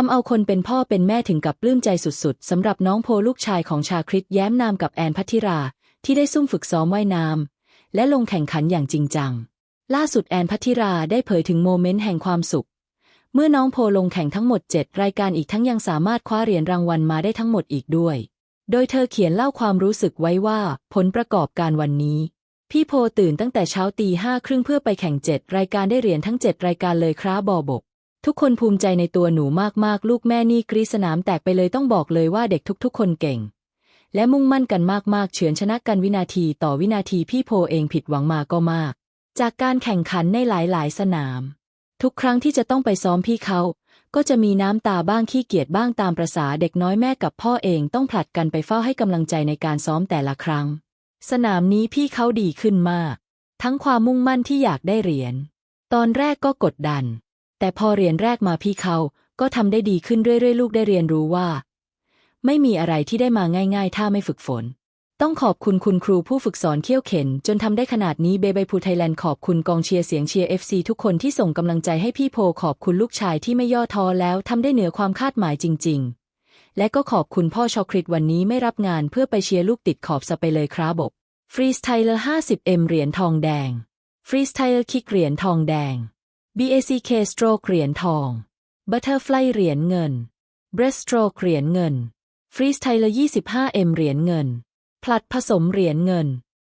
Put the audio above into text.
ทำเอาคนเป็นพ่อเป็นแม่ถึงกับปลื้มใจสุดๆสำหรับน้องโพลูกชายของชาคริตแย้มนามกับแอนพัทิรา ที่ได้ซุ่มฝึกซ้อมว่ายน้ำและลงแข่งขันอย่างจริงจัง ล่าสุดแอนพัทิราได้เผยถึงโมเมนต์แห่งความสุข เมื่อน้องโพลงแข่งทั้งหมด 7 รายการอีกทั้งยังสามารถคว้าเหรียญรางวัลมาได้ทั้งหมดอีกด้วย โดยเธอเขียนเล่าความรู้สึกไว้ว่า ผลประกอบการวันนี้ พี่โพตื่นตั้งแต่เช้าตีห้าครึ่งเพื่อไปแข่งเจ็ดรายการได้เหรียญทั้งเจ็ดรายการเลยครับบอบก ทุกคนภูมิใจในตัวหนูมากๆ ลูกแม่นี่กรีสนามแตกไปเลยต้องบอกเลยว่าเด็กทุกๆ คนเก่ง และมุ่งมั่นกันมากๆ เฉือนชนะกันวินาทีต่อวินาทีพี่โพเองผิดหวังมาก็มาก จากการแข่งขันในหลายๆ สนาม ทุกครั้งที่จะต้องไปซ้อมพี่เขาก็จะมีน้ำตาบ้างขี้เกียจบ้างตามประษาเด็กน้อยแม่กับพ่อเองต้องผลัดกันไปเฝ้าให้กำลังใจในการซ้อมแต่ละครั้ง สนามนี้พี่เขาดีขึ้นมาก ทั้งความมุ่งมั่นที่อยากได้เหรียญตอนแรกก็กดดัน แต่พอเรียญแรกมาพี่เขาก็ทำได้ดีขึ้นเรื่อยๆ ลูกได้เรียนรู้ว่า ไม่มีอะไรที่ได้มาง่าย ๆ ถ้าไม่ฝึกฝน ต้องขอบคุณคุณครูผู้ฝึกสอนเขี้ยวเข็น จนทำได้ขนาดนี้เบเบพูไทยแลนด์ขอบคุณกองเชียร์เสียงเชียร์ FC ทุกคนที่ส่งกำลังใจให้พี่โพขอบคุณลูกชายที่ไม่ย่อท้อแล้วทำได้เหนือความคาดหมายจริง ๆ และก็ขอบคุณพ่อชอคริตวันนี้ไม่รับงานเพื่อไปเชียร์ลูกติดขอบสไปเลยครับบบฟรีสไตล์เลอร์ 50M เหรียญทองแดงฟรีสไตล์คิกเหรียญทองแดง BACK Stroke เหรียญทอง Butterfly เหรียญเงิน Breaststroke เหรียญเงิน Freestyle 25M เหรียญเงิน ผลัดผสมเหรียญเงิน